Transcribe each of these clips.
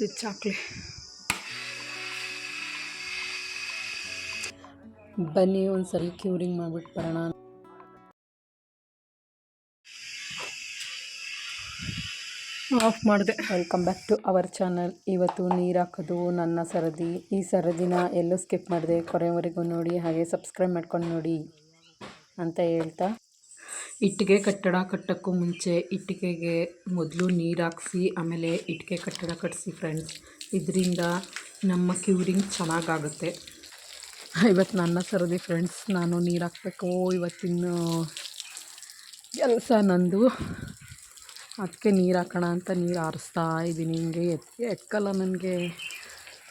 Switch ಹಾಕ್ಲಿ. ಬನ್ನಿ ಒಂದ್ಸರಿ ಕ್ಯೂರಿಂಗ್ ಮಾಡಿಬಿಟ್ಟು ಬರೋಣ. ಆಫ್ ಮಾಡಿದೆ. Welcome back to our channel ಇವತ್ತು ನೀರು ಹಾಕೋದು ನನ್ನ ಸರದಿ. ಈ ಸರದಿನ ಎಲ್ಲೂ ಸ್ಕಿಪ್ ಮಾಡಿದೆ. ಕೊನೆವರೆಗೂ ನೋಡಿ, ಹಾಗೆ ಸಬ್ಸ್ಕ್ರೈಬ್ ಮಾಡ್ಕೊಂಡು ನೋಡಿ ಅಂತ ಹೇಳ್ತಾ. ಇಟ್ಟಿಗೆ ಕಟ್ಟಡ ಕಟ್ಟೋಕ್ಕೂ ಮುಂಚೆ ಇಟ್ಟಿಗೆಗೆ ಮೊದಲು ನೀರು ಹಾಕ್ಸಿ ಆಮೇಲೆ ಇಟ್ಟಿಗೆ ಕಟ್ಟಡ ಕಟ್ಟಿಸಿ ಫ್ರೆಂಡ್ಸ್ ಇದರಿಂದ ನಮ್ಮ ಕ್ಯೂರಿಂಗ್ ಚೆನ್ನಾಗಾಗುತ್ತೆ. ಇವತ್ತು ನನ್ನ ಸರದಿ ಫ್ರೆಂಡ್ಸ್ ನಾನು ನೀರು ಹಾಕಬೇಕು ಇವತ್ತಿನ ಕೆಲಸ ನಂದು. ಅದಕ್ಕೆ ನೀರು ಹಾಕೋಣ ಅಂತ ನೀರು ಆರಿಸ್ತಾ ಇದ್ದೀನಿ. ಹಿಂಗೆ ಎತ್, ಎಕ್ಕಲ್ಲ ನನಗೆ.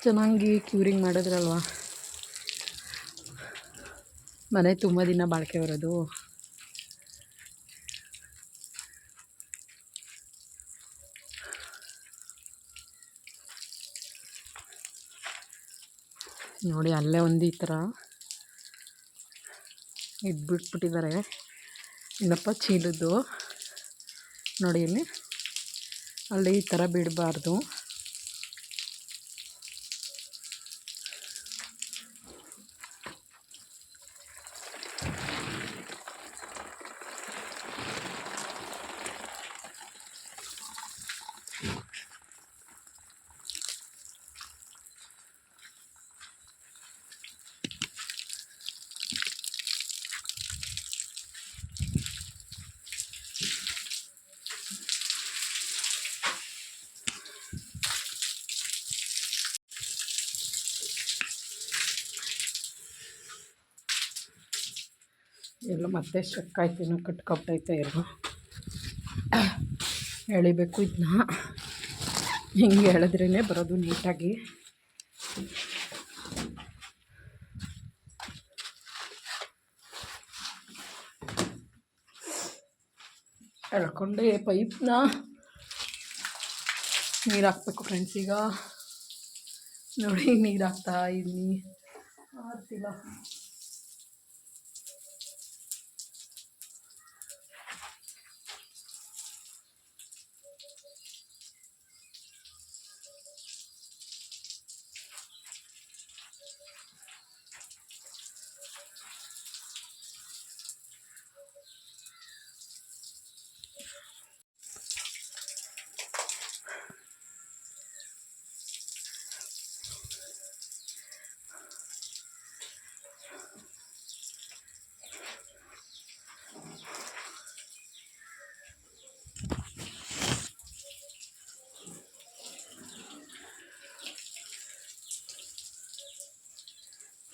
ಚೆನ್ನಾಗಿ ಕ್ಯೂರಿಂಗ್ ಮಾಡಿದ್ರಲ್ವ? ಮನೆ ತುಂಬ ದಿನ ಬಾಳಿಕೆ ಬರೋದು ನೋಡಿ ಅಲ್ಲೇ ಒಂದು ಈ ಥರ ಇದ್ಬಿಟ್ಬಿಟ್ಟಿದ್ದಾರೆ. ಇನ್ನಪ್ಪ ಚೀಲದ್ದು? ನೋಡಿ ಇಲ್ಲಿ. ಅಲ್ಲಿ ಈ ಥರ ಬಿಡಬಾರ್ದು. ಎಲ್ಲ ಮತ್ತೆ ಸ್ಟ್ರಕ್ ಆಯ್ತೇನೋ ಕಟ್ಕೊಬಿಟ್ಟೈತೆ ಎಲ್ಲೋ ಎಳಿಬೇಕು ಇದನ್ನ ಹಿಂಗೆ ಎಳೆದ್ರೇ ಬರೋದು ನೀಟಾಗಿ. ಎಳ್ಕೊಂಡೆ ಪೈಪ್ನ. ನೀರು ಹಾಕ್ಬೇಕು ಫ್ರೆಂಡ್ಸ್ ಈಗ. ನೋಡಿ, ನೀರು ಹಾಕ್ತಾ ಇದ್ದೀನಿ. ಆಗ್ತಿಲ್ಲ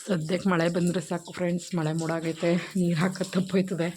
ಸದ್ಯಕ್ಕೆ ಮಳೆ ಬಂದರೆ ಸಾಕು ಫ್ರೆಂಡ್ಸ್ ಮಳೆ ಮೂಡಾಗೈತೆ ನೀರು ಹಾಕೋದು ತಪ್ಪೋಯ್ತದೆ.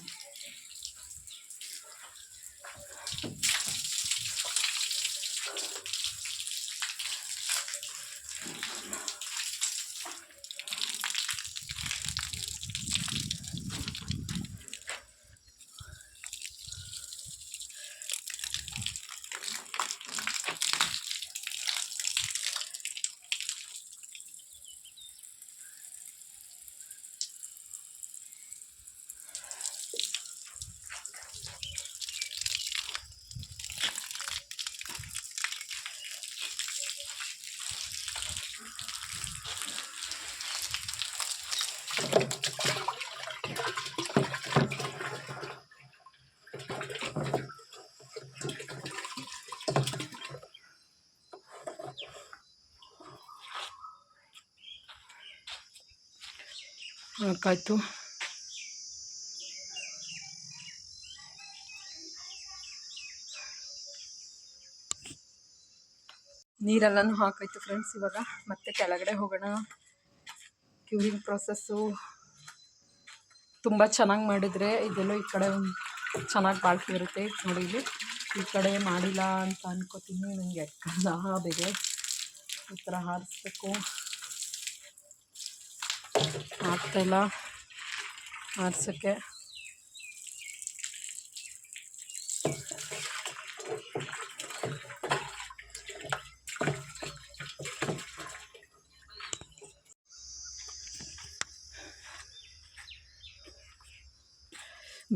ಹಾಕಾಯ್ತು ನೀರೆಲ್ಲನೂ ಹಾಕಾಯ್ತು ಫ್ರೆಂಡ್ಸ್ ಇವಾಗ. ಮತ್ತೆ ಕೆಳಗಡೆ ಹೋಗೋಣ. ಕ್ಯೂರಿಂಗ್ ಪ್ರೊಸೆಸ್ಸು ತುಂಬ ಚೆನ್ನಾಗಿ ಮಾಡಿದರೆ ಇದೆಲ್ಲ ಈ ಕಡೆ ಚೆನ್ನಾಗಿ ಬಾಳ್ಕೆ ಇರುತ್ತೆ. ನೋಡಿ ಇಲ್ಲಿ ಈ ಕಡೆ ಮಾಡಿಲ್ಲ ಅಂತ ಅನ್ಕೋತೀನಿ. ನನಗೆ ಎಟ್ಕಲ್ಲ ಬೇರೆ ಈ ಥರ ಹಾರಿಸ್ಬೇಕು. ಆಗ್ತಾಯಿಲ್ಲ ಆರ್ಸೋಕ್ಕೆ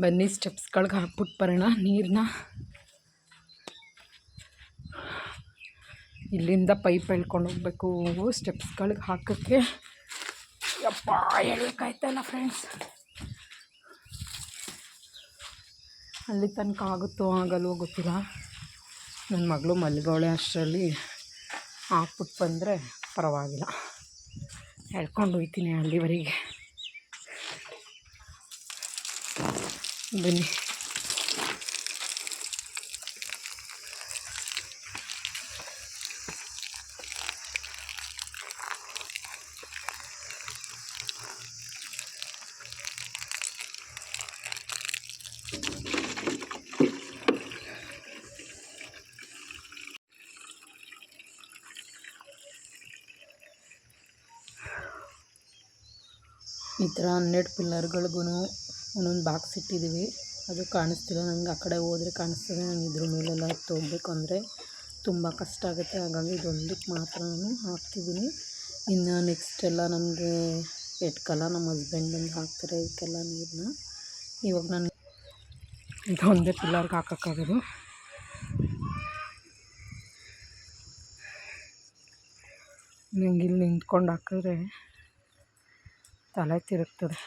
ಬನ್ನಿ ಸ್ಟೆಪ್ಸ್ಗಳಿಗೆ ಹಾಕ್ಬಿಟ್ಟು ಬರೋಣ ನೀರನ್ನ ಇಲ್ಲಿಂದ ಪೈಪ್ ಎಳ್ಕೊಂಡು ಹೋಗ್ಬೇಕು ಸ್ಟೆಪ್ಸ್ಗಳಿಗೆ ಹಾಕೋಕ್ಕೆ. ಯಪ್ಪ ಹೇಳ್ಬೇಕಾಯ್ತಲ್ಲ ಫ್ರೆಂಡ್ಸ್ ಅಲ್ಲಿ ತನಕ ಆಗುತ್ತೋ ಆಗಲ್ವೋ ಗೊತ್ತಿಲ್ಲ. ನನ್ನ ಮಗಳು ಮಲ್ಗೋಳೆ ಅಷ್ಟರಲ್ಲಿ ಹಾಕ್ಬಿಟ್ಟು ಬಂದರೆ ಪರವಾಗಿಲ್ಲ. ಎಳ್ಕೊಂಡು ಹೋಗ್ತೀನಿ ಅಲ್ಲಿವರೆಗೆ. ಬನ್ನಿ ಈ ಥರ ಹನ್ನೆರಡು ಪಿಲ್ಲರ್ಗಳಿಗೂ ಒಂದೊಂದು ಬಾಕ್ಸ್ ಇಟ್ಟಿದ್ದೀವಿ. ಅದು ಕಾಣಿಸ್ತಿಲ್ಲ ನನಗೆ ಆ ಕಡೆ ಹೋದರೆ ಕಾಣಿಸ್ತದೆ ನಾನು ಇದ್ರ ಮೇಲೆಲ್ಲ ಹತ್ತು ಹೋಗ್ಬೇಕು ಅಂದರೆ ತುಂಬ ಕಷ್ಟ ಆಗುತ್ತೆ. ಹಾಗಾಗಿ ಇದೊಂದಕ್ಕೆ ಮಾತ್ರ ನಾನು ಹಾಕ್ತಿದ್ದೀನಿ. ಇನ್ನು ನೆಕ್ಸ್ಟ್ ಎಲ್ಲ ನನಗೆ ಎಟ್ಕಲ್ಲ, ನಮ್ಮ ಹಸ್ಬೆಂಡ್ ಬಂದು ಹಾಕ್ತಾರೆ ಇದಕ್ಕೆಲ್ಲ ನೀರನ್ನ ಇವಾಗ ನಾನು ಇದು ಒಂದೇ ಪಿಲ್ಲರ್ಗೆ ಹಾಕೋಕ್ಕಾಗೋದು. ನಂಗೆ ಇಲ್ಲಿ ನಿಂತ್ಕೊಂಡು ಹಾಕಿದ್ರೆ ತಲೆ ತಿರುಗ್ತದೆ.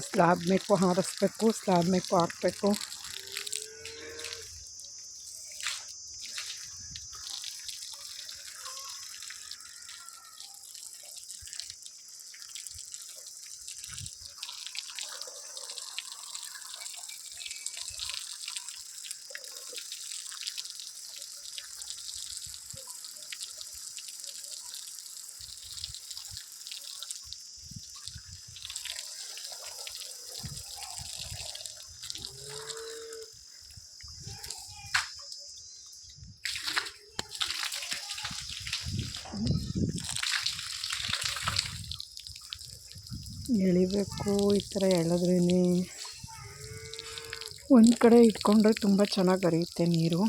ಸ್ಲ್ಯಾಬ್ ಮೇಕು ಹಾರಿಸ್ಬೇಕು ಸ್ಲ್ಯಾಬ್ ಮೇಕು ಹಾಕಬೇಕು ಎಳಿಬೇಕು ಈ ಥರ ಎಳೆದ್ರೇ ಒಂದು ಕಡೆ ಇಟ್ಕೊಂಡ್ರೆ ತುಂಬ ಚೆನ್ನಾಗಿ ಹರಿಯುತ್ತೆ ನೀರು.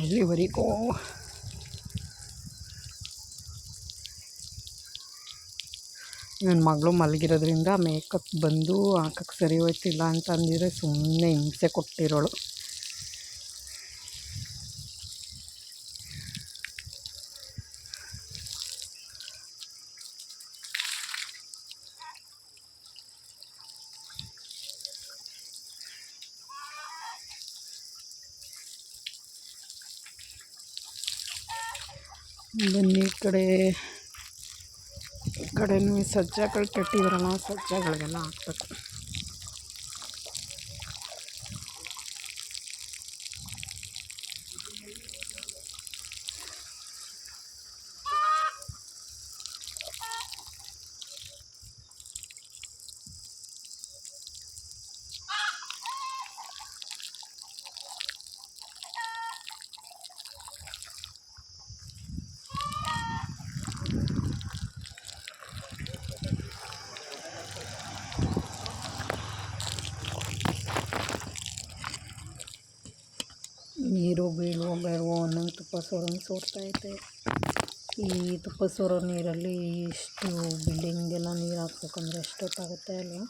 ಅಲ್ಲಿವರೆಗೂ ನನ್ನ ಮಗಳು ಮಲಗಿರೋದ್ರಿಂದ ಮೇಕಪ್ ಬಂದು ಹಾಕಕ್ಕೆ ಸರಿ ಹೋಯ್ತಿಲ್ಲ ಅಂತ ಅಂದಿದ್ರೆ ಸುಮ್ಮನೆ ಹಿಂಸೆ ಕೊಟ್ಟಿರೋಳು ಬನ್ನಿ ಈ ಕಡೆ ಈ ಕಡೆನೂ ಸಜ್ಜಗಳು ಕಟ್ಟಿದ್ರಲ್ಲ ಸಜ್ಜಗಳಿಗೆಲ್ಲ ಹಾಕ್ಬೇಕು. ನೀರು ಬೀಳುವ ಬೇಡವೋ ಅನ್ನೋಂಗೆ ತುಪ್ಪ ಸೋರಂಗೆ ಸೋರ್ತಾೈತೆ ಈ ತುಪ್ಪ ಸೋರೋ ನೀರಲ್ಲಿ ಇಷ್ಟು ಬಿಲ್ಡಿಂಗೆಲ್ಲ ನೀರು ಹಾಕ್ಬೇಕಂದ್ರೆ ಎಷ್ಟೊತ್ತಾಗುತ್ತೆ ಅಲ್ವಾ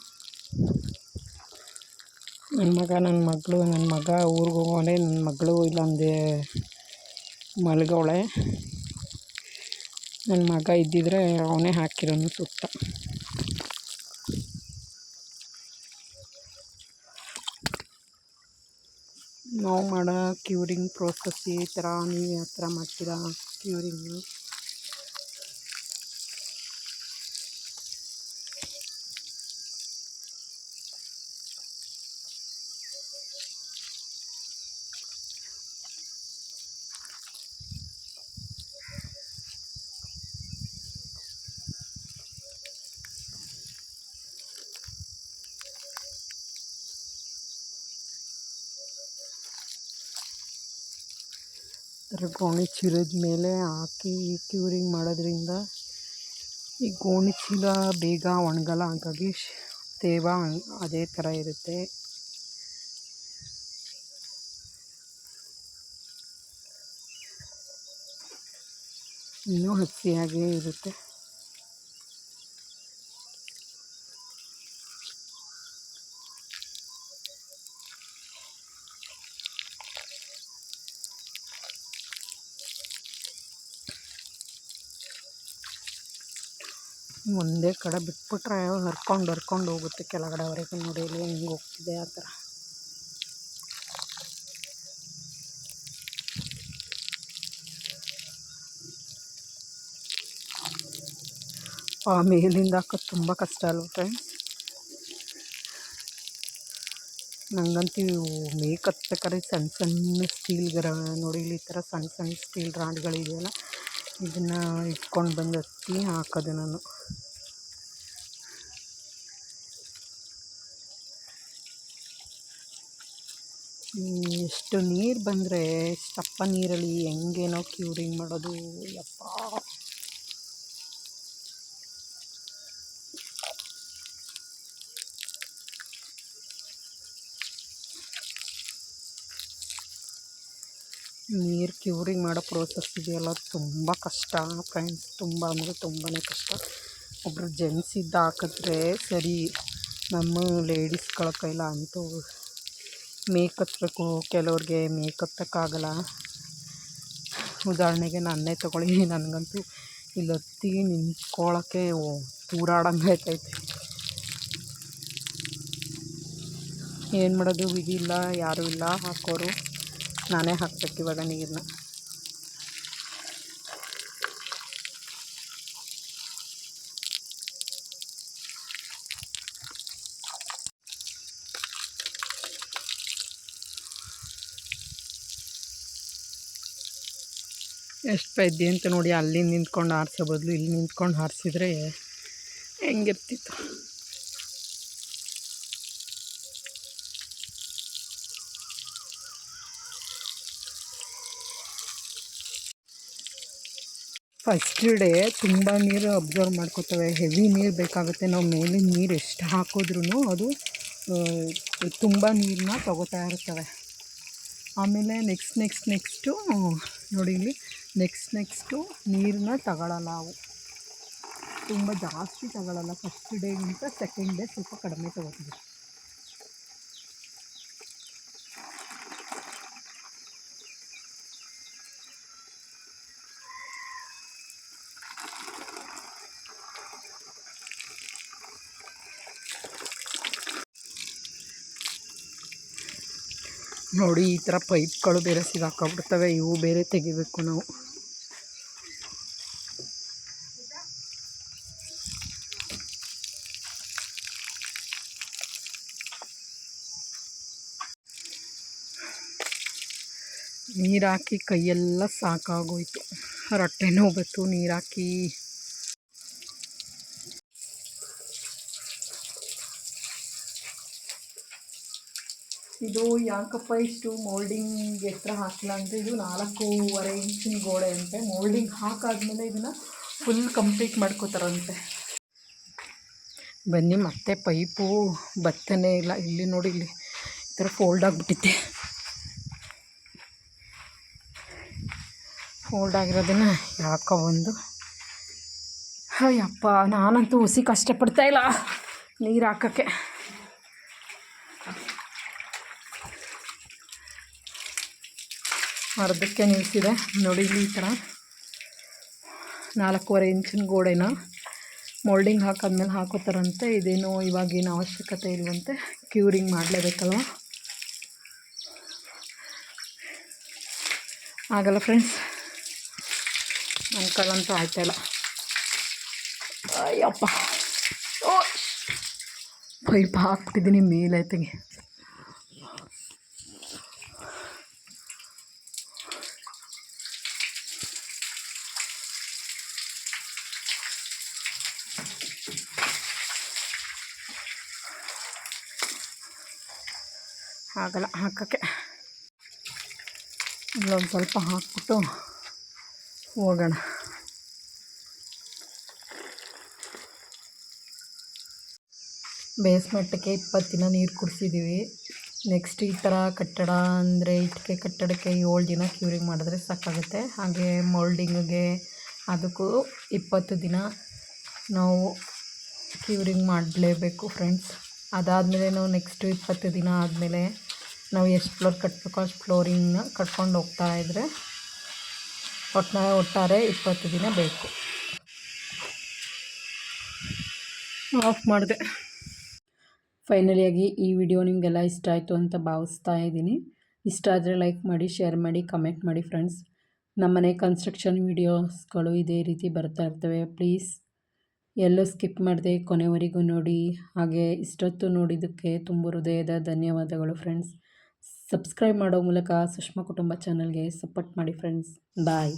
ನನ್ನ ಮಗ ನನ್ನ ಮಗಳು ನನ್ನ ಮಗ ಊರಿಗೆ ಹೋಗೋಣೆ ನನ್ನ ಮಗಳು ಇಲ್ಲೊಂದೇ ಮಲ್ಗವಳೆ ನನ್ನ ಮಗ ಇದ್ದಿದ್ರೆ ಅವನೇ ಹಾಕಿರೋನು ಸುತ್ತ. ನಾವು ಮಾಡೋ ಕ್ಯೂರಿಂಗ್ ಪ್ರೋಸೆಸ್ ಈ ಥರ ನೀವು ಯಾವ ಥರ ಮಾಡ್ತೀರಾ ಕ್ಯೂರಿಂಗು? ಥರ ಗೋಣಿ ಚೀಲದ ಮೇಲೆ ಹಾಕಿ ಕ್ಯೂರಿಂಗ್ ಮಾಡೋದ್ರಿಂದ ಈ ಗೋಣಿ ಚೀಲ ಬೇಗ ಒಣಗಲ್ಲ. ಹಾಗಾಗಿ ತೇವ ಅದೇ ಥರ ಇರುತ್ತೆ. ಇನ್ನೂ ಹಸಿಯಾಗೇ ಇರುತ್ತೆ. ಒಂದೇ ಕಡೆ ಬಿಟ್ಬಿಟ್ರೆ ಹರ್ಕೊಂಡು ಹರ್ಕೊಂಡು ಹೋಗುತ್ತೆ ಕೆಳಗಡೆವರೆಗೂ ನೋಡಿ ಇಲ್ಲಿ ಹೆಂಗೆ ಹೋಗ್ತಿದೆ ಆ ಥರ. ಆ ಮೇಲಿಂದ ಹಾಕೋದು ತುಂಬ ಕಷ್ಟ ಅಲ್ವ ಫ್ರೆಂಡ್ಸ್ ನನಗಂತೂ ಮೇಕ್ ಹತ್ಬೇಕಾದ್ರೆ ಸಣ್ಣ ಸಣ್ಣ ಸ್ಟೀಲ್ ಗರ ನೋಡಿ ಇಲ್ಲಿ ಈ ಥರ ಸಣ್ಣ ಸಣ್ಣ ಸ್ಟೀಲ್ ರಾಡ್ಗಳಿದೆಯಲ್ಲ, ಇದನ್ನು ಇಟ್ಕೊಂಡು ಬಂದು ಹತ್ತಿ ಹಾಕೋದು ನಾನು. ಎಷ್ಟು ನೀರು ಬಂದರೆ ತಪ್ಪ ನೀರಲ್ಲಿ ಹೆಂಗೇನೋ ಕ್ಯೂರಿಂಗ್ ಮಾಡೋದು, ಯಪ್ಪ. ನೀರು ಕ್ಯೂರಿಂಗ್ ಮಾಡೋ ಪ್ರೋಸೆಸ್ ಇದೆಯಲ್ಲ, ತುಂಬ ಕಷ್ಟ ಫ್ರೆಂಡ್ಸ್ ತುಂಬ ಅಂದರೆ ತುಂಬಾ ಕಷ್ಟ. ಒಬ್ಬರು ಜೆಂಟ್ಸ್ ಇದ್ದ ಹಾಕಿದ್ರೆ ಸರಿ, ನಮ್ಮ ಲೇಡೀಸ್ಗಳ ಕೈಲ ಅಂತೂ ಮೇಕ್ ಹತ್ಬೇಕು ಕೆಲವ್ರಿಗೆ ಮೇಕ್ ಹತ್ತಕ್ಕಾಗಲ್ಲ. ಉದಾಹರಣೆಗೆ ನಾನೇ ತೊಗೊಳ್ಳಿ. ನನಗಂತೂ ಇಲ್ಲಿ ಹತ್ತಿ ನಿಂತ್ಕೊಳ್ಳೋಕ್ಕೆ ತೂರಾಡಂಗೆ ಆಯ್ತೈತೆ. ಏನು ಮಾಡೋದು? ವಿಧಿ ಇಲ್ಲ, ಯಾರೂ ಇಲ್ಲ. ಹಾಕೋರು. ನಾನೇ ಹಾಕ್ಬೇಕು ಇವಾಗ ನೀರನ್ನ ಎಷ್ಟು ಪೈದ್ಯ ಅಂತ ನೋಡಿ ಅಲ್ಲಿ ನಿಂತ್ಕೊಂಡು ಹಾರಿಸೋ ಬದಲು ಇಲ್ಲಿ ನಿಂತ್ಕೊಂಡು ಹಾರಿಸಿದ್ರೆ ಹೆಂಗಿರ್ತಿತ್ತು. ಫಸ್ಟ್ ಡೇ ತುಂಬ ನೀರು ಅಬ್ಸರ್ವ್ ಮಾಡ್ಕೋತವೆ. ಹೆವಿ ನೀರು ಬೇಕಾಗುತ್ತೆ. ನಾವು ಮೇಲಿನ ನೀರು ಎಷ್ಟು ಹಾಕಿದ್ರೂ ಅದು ತುಂಬ ನೀರನ್ನ ತಗೋತಾ ಇರ್ತವೆ. ಆಮೇಲೆ ನೆಕ್ಸ್ಟ್ ನೆಕ್ಸ್ಟ್ ನೆಕ್ಸ್ಟು ನೋಡಿ ಇಲ್ಲಿ ನೆಕ್ಸ್ಟ್ ನೆಕ್ಸ್ಟು ನೀರನ್ನ ತಗೊಳ್ಳಲ್ಲ ಅವು ತುಂಬ ಜಾಸ್ತಿ ತಗೊಳ್ಳಲ್ಲ ಫಸ್ಟ್ ಡೇಗಿಂತ ಸೆಕೆಂಡ್ ಡೇ ಸ್ವಲ್ಪ ಕಡಿಮೆ ತಗೋತೀವಿ. ನೋಡಿ, ಈ ಥರ ಪೈಪ್ಗಳು ಬೇರೆ ಸಿಗಾಕೊಂಡ್ಬಿಡ್ತವೆ ಇವು ಬೇರೆ ತೆಗಿಬೇಕು ನಾವು. ನೀರಾಕಿ ಕೈಯೆಲ್ಲ ಸಾಕಾಗೋಯ್ತು. ರೊಟ್ಟೆ ನೋವು ಬಂತು ನೀರು ಹಾಕಿ ಇದು ಯಾಕಪ್ಪ ಇಷ್ಟು ಮೋಲ್ಡಿಂಗ್ ಎತ್ತರ ಹಾಕಿಲ್ಲ ಅಂದರೆ ಇದು ನಾಲ್ಕೂವರೆ ಇಂಚಿನ ಗೋಡೆ ಅಂತೆ. ಮೋಲ್ಡಿಂಗ್ ಹಾಕಾದ್ಮೇಲೆ ಇದನ್ನು ಫುಲ್ ಕಂಪ್ಲೀಟ್ ಮಾಡ್ಕೋತಾರಂತೆ. ಬನ್ನಿ, ಮತ್ತೆ ಪೈಪು ಬತ್ತನೇ ಇಲ್ಲ. ಇಲ್ಲಿ ನೋಡಿ, ಇಲ್ಲಿ ಈ ಥರ ಫೋಲ್ಡ್ ಆಗಿಬಿಟ್ಟಿತ್ತೆ. ಫೋಲ್ಡ್ ಆಗಿರೋದನ್ನ ಯಾಕೋ ಒಂದು ಅಯ್ಯಪ್ಪ, ನಾನಂತೂ ಹುಸಿ ಕಷ್ಟಪಡ್ತಾ ಇಲ್ಲ ನೀರು ಹಾಕೋಕ್ಕೆ. ಅರ್ಧಕ್ಕೆ ನಿಲ್ಲಿಸಿದೆ ನೋಡಿ ಇಲ್ಲಿ ಈ ಥರ ನಾಲ್ಕೂವರೆ ಇಂಚಿನ ಗೋಡೆನ ಮೋಲ್ಡಿಂಗ್ ಹಾಕಾದ್ಮೇಲೆ ಹಾಕೋತಾರಂತೆ. ಇದೇನು ಇವಾಗೇನು ಅವಶ್ಯಕತೆ ಇಲ್ವಂತೆ. ಕ್ಯೂರಿಂಗ್ ಮಾಡಲೇಬೇಕಲ್ವ? ಆಗಲ್ಲ ಫ್ರೆಂಡ್ಸ್. ನನ್ನ ಕಲ್ಲಂತೂ ಆಯ್ತಾಯಿಲ್ಲ ಅಯ್ಯಪ್ಪ. ಓ ಪೈಪ್ ಹಾಕ್ಬಿಟ್ಟಿದ್ದೀನಿ ಮೇಲೆ ಆಗಲ್ಲ, ಹಾಕೋಕ್ಕೆ. ಇಲ್ಲೊಂದು ಸ್ವಲ್ಪ ಹಾಕ್ಬಿಟ್ಟು ಹೋಗೋಣ. ಬೇಸ್ಮೆಂಟಕ್ಕೆ ಇಪ್ಪತ್ತು ದಿನ ನೀರು ಕುಡಿಸಿದ್ದೀವಿ ನೆಕ್ಸ್ಟ್ ಈ ಥರ ಕಟ್ಟಡ ಅಂದರೆ ಇಟ್ಟಿಗೆ ಕಟ್ಟಡಕ್ಕೆ ಏಳು ದಿನ ಕ್ಯೂರಿಂಗ್ ಮಾಡಿದ್ರೆ ಸಾಕಾಗುತ್ತೆ. ಹಾಗೆ ಮೋಲ್ಡಿಂಗಿಗೆ ಅದಕ್ಕೂ ಇಪ್ಪತ್ತು ದಿನ ನಾವು ಕ್ಯೂರಿಂಗ್ ಮಾಡಲೇಬೇಕು ಫ್ರೆಂಡ್ಸ್ ಅದಾದಮೇಲೆ ನಾವು ನೆಕ್ಸ್ಟು ಇಪ್ಪತ್ತು ದಿನ ಆದಮೇಲೆ ನಾವು ಎಷ್ಟು ಫ್ಲೋರ್ ಕಟ್ಟಬೇಕು ಅಷ್ಟು ಫ್ಲೋರಿಂಗ್ನ ಕಟ್ಕೊಂಡು ಹೋಗ್ತಾ ಇದ್ದರೆ ಒಟ್ಟಿನ ಒಟ್ಟಾರೆ ಇಪ್ಪತ್ತು ದಿನ ಬೇಕು. ಆಫ್ ಮಾಡಿದೆ. ಫೈನಲಿಯಾಗಿ ಈ ವಿಡಿಯೋ ನಿಮಗೆಲ್ಲ ಇಷ್ಟ ಆಯಿತು ಅಂತ ಭಾವಿಸ್ತಾ ಇದ್ದೀನಿ. ಇಷ್ಟ ಆದರೆ ಲೈಕ್ ಮಾಡಿ ಶೇರ್ ಮಾಡಿ ಕಮೆಂಟ್ ಮಾಡಿ ಫ್ರೆಂಡ್ಸ್. ನಮ್ಮನೆ ಕನ್ಸ್ಟ್ರಕ್ಷನ್ ವಿಡಿಯೋಸ್ಗಳು ಇದೇ ರೀತಿ ಬರ್ತಾ ಇರ್ತವೆ. ಪ್ಲೀಸ್ ಎಲ್ಲೂ ಸ್ಕಿಪ್ ಮಾಡಿದೆ ಕೊನೆವರೆಗೂ ನೋಡಿ. ಹಾಗೆ ಇಷ್ಟೊತ್ತು ನೋಡಿದ್ದಕ್ಕೆ ತುಂಬ ಹೃದಯದ ಧನ್ಯವಾದಗಳು ಫ್ರೆಂಡ್ಸ್. ಸಬ್ಸ್ಕ್ರೈಬ್ ಮಾಡೋ ಮೂಲಕ ಸುಷ್ಮಾ ಕುಟುಂಬ ಚಾನಲ್ಗೆ ಸಪೋರ್ಟ್ ಮಾಡಿ ಫ್ರೆಂಡ್ಸ್ ಬಾಯ್